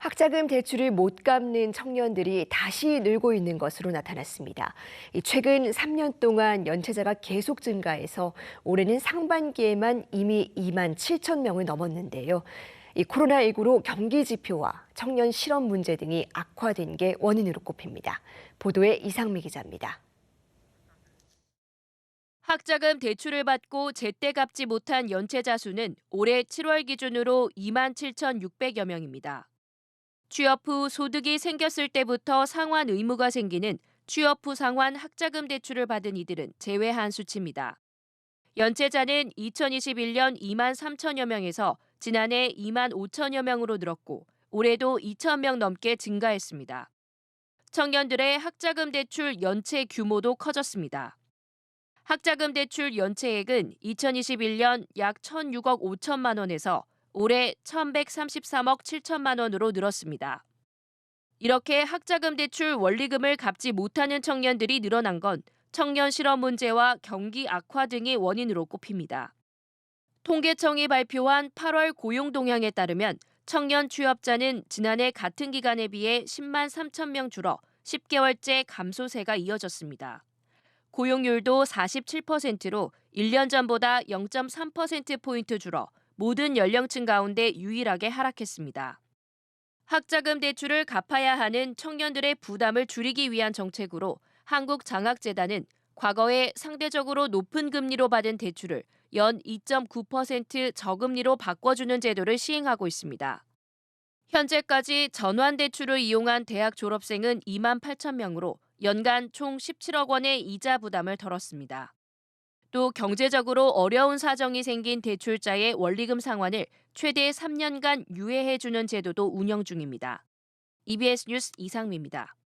학자금 대출을 못 갚는 청년들이 다시 늘고 있는 것으로 나타났습니다. 이 최근 3년 동안 연체자가 계속 증가해서 올해는 상반기에만 이미 2만 7천 명을 넘었는데요. 이 코로나19로 경기 지표와 청년 실업 문제 등이 악화된 게 원인으로 꼽힙니다. 보도에 이상미 기자입니다. 학자금 대출을 받고 제때 갚지 못한 연체자 수는 올해 7월 기준으로 2만 7,600여 명입니다. 취업 후 소득이 생겼을 때부터 상환 의무가 생기는 취업 후 상환 학자금 대출을 받은 이들은 제외한 수치입니다. 연체자는 2021년 2만 3천여 명에서 지난해 2만 5천여 명으로 늘었고 올해도 2천 명 넘게 증가했습니다. 청년들의 학자금 대출 연체 규모도 커졌습니다. 학자금 대출 연체액은 2021년 약 1,006억 5천만 원에서 올해 1,133억 7천만 원으로 늘었습니다. 이렇게 학자금 대출 원리금을 갚지 못하는 청년들이 늘어난 건 청년 실업 문제와 경기 악화 등이 원인으로 꼽힙니다. 통계청이 발표한 8월 고용 동향에 따르면 청년 취업자는 지난해 같은 기간에 비해 10만 3천 명 줄어 10개월째 감소세가 이어졌습니다. 고용률도 47%로 1년 전보다 0.3%포인트 줄어 모든 연령층 가운데 유일하게 하락했습니다. 학자금 대출을 갚아야 하는 청년들의 부담을 줄이기 위한 정책으로 한국장학재단은 과거에 상대적으로 높은 금리로 받은 대출을 연 2.9% 저금리로 바꿔주는 제도를 시행하고 있습니다. 현재까지 전환 대출을 이용한 대학 졸업생은 2만 8천 명으로 연간 총 17억 원의 이자 부담을 덜었습니다. 또 경제적으로 어려운 사정이 생긴 대출자의 원리금 상환을 최대 3년간 유예해 주는 제도도 운영 중입니다. EBS 뉴스 이상미입니다.